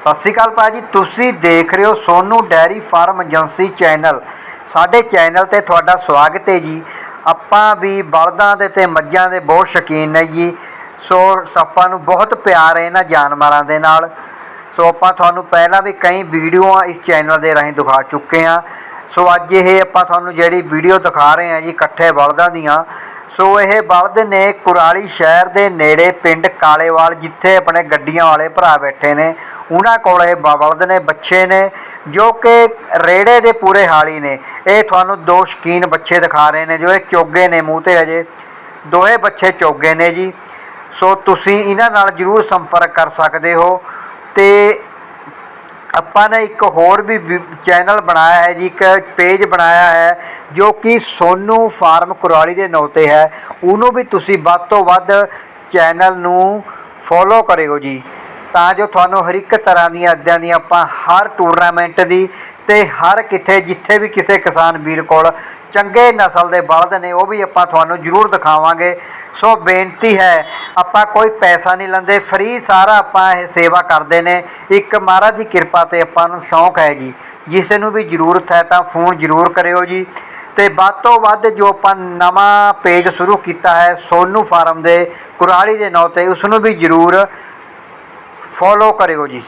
ਸਤਿ ਸ਼੍ਰੀ ਅਕਾਲ ਭਾਜੀ ਤੁਸੀਂ ਦੇਖ ਰਹੇ ਹੋ Sonu dairy farm agency channel. ਸਾਡੇ ਚੈਨਲ ਤੇ ਤੁਹਾਡਾ ਸਵਾਗਤ ਹੈ ਜੀ। ਆਪਾਂ ਵੀ ਬਲਦਾਂ ਦੇ ਤੇ ਮੱਝਾਂ ਦੇ ਬਹੁਤ ਸ਼ੌਕੀਨ ਨੇ ਜੀ। ਸੋ ਆਪਾਂ ਨੂੰ ਬਹੁਤ ਪਿਆਰ ਹੈ ਇਹਨਾਂ ਜਾਨਵਰਾਂ ਦੇ ਨਾਲ। ਸੋ ਆਪਾਂ ਤੁਹਾਨੂੰ ਪਹਿਲਾਂ ਵੀ ਕਈ ਵੀਡੀਓਆਂ ਇਸ ਚੈਨਲ ਦੇ ਰਾਹੀਂ ਦਿਖਾ ਚੁੱਕੇ ਹਾਂ। ਸੋ ਅੱਜ ਇਹ ਆਪਾਂ ਤੁਹਾਨੂੰ ਜਿਹੜੀ ਵੀਡੀਓ ਦਿਖਾ ਰਹੇ ਹਾਂ ਜੀ, ਇਕੱਠੇ ਬਲਦਾਂ ਦੀਆਂ। ਸੋ ਇਹ ਬਲਦ ਨੇ ਕੁਰਾਲੀ ਸ਼ਹਿਰ ਦੇ ਨੇੜੇ ਪਿੰਡ ਕਾਲੇਵਾਲ, ਜਿੱਥੇ ਆਪਣੇ ਗੱਡੀਆਂ ਵਾਲੇ ਭਰਾ ਬੈਠੇ ਨੇ। ਉਹਨਾਂ ਕੋਲ ਇਹ ਬ- ਬਲਦ ਨੇ, ਬੱਚੇ ਨੇ, ਜੋ ਕਿ ਰੇੜੇ ਦੇ ਪੂਰੇ ਹਾਲੀ ਨੇ। ਇਹ ਤੁਹਾਨੂੰ ਦੋ ਸ਼ਕੀਨ ਬੱਚੇ ਦਿਖਾ ਰਹੇ ਨੇ, ਜੋ ਇਹ ਚੋਗੇ ਨੇ ਮੂੰਹ ਤੇ ਅਜੇ ਦੋਹੇ ਬੱਚੇ ਚੋਗੇ ਨੇ ਜੀ। ਸੋ ਤੁਸੀਂ ਇਹਨਾਂ ਨਾਲ ਜਰੂਰ ਸੰਪਰਕ ਕਰ ਸਕਦੇ ਹੋ ਤੇ ਆਪਾਂ ਨੇ ਇੱਕ ਹੋਰ ਵੀ ਚੈਨਲ ਬਣਾਇਆ ਹੈ ਜੀ, ਇੱਕ ਪੇਜ ਬਣਾਇਆ ਹੈ, ਜੋ ਕਿ ਸੋਨੂ ਫਾਰਮ ਕੁਰਾਲੀ ਦੇ ਨਾਂ ਤੇ ਹੈ। ਉਹਨੂੰ ਵੀ ਤੁਸੀਂ ਵੱਧ ਤੋਂ ਵੱਧ ਚੈਨਲ ਨੂੰ ਫੋਲੋ ਕਰਿਓ ਜੀ। ਤਾਂ ਜੋ ਤੁਹਾਨੂੰ ਹਰ ਇੱਕ ਤਰ੍ਹਾਂ ਦੀਆਂ ਇੱਦਾਂ ਦੀਆਂ ਆਪਾਂ ਹਰ ਟੂਰਨਾਮੈਂਟ ਦੀ ਤੇ ਹਰ ਕਿਤੇ ਜਿੱਥੇ ਵੀ ਕਿਸੇ ਕਿਸਾਨ ਵੀਰ ਕੋਲ ਚੰਗੇ ਨਸਲ ਦੇ ਬਲਦ ਨੇ, ਉਹ ਵੀ ਆਪਾਂ ਤੁਹਾਨੂੰ ਜ਼ਰੂਰ ਦਿਖਾਵਾਂਗੇ। ਸੋ ਬੇਨਤੀ ਹੈ, ਆਪਾਂ ਕੋਈ ਪੈਸਾ ਨਹੀਂ ਲੈਂਦੇ, ਫ੍ਰੀ ਸਾਰਾ ਆਪਾਂ ਇਹ ਸੇਵਾ ਕਰਦੇ ਨੇ। ਇੱਕ ਮਹਾਰਾਜ ਦੀ ਕਿਰਪਾ ਤੇ ਆਪਾਂ ਨੂੰ ਸ਼ੌਂਕ ਹੈ ਜੀ। ਜਿਸ ਨੂੰ ਵੀ ਜ਼ਰੂਰਤ ਹੈ ਤਾਂ ਫੋਨ ਜ਼ਰੂਰ ਕਰਿਓ ਜੀ। ਤੇ ਵੱਧ ਤੋਂ ਵੱਧ ਜੋ ਆਪਾਂ ਨਵਾਂ ਪੇਜ ਸ਼ੁਰੂ ਕੀਤਾ ਹੈ ਸੋਨੂ ਫਾਰਮ ਦੇ, ਕੁਰਾਲੀ ਦੇ ਨਾਂ ਤੇ, ਉਸ ਨੂੰ ਵੀ ਜ਼ਰੂਰ ਫੋਲੋ ਕਰਿਓ ਜੀ।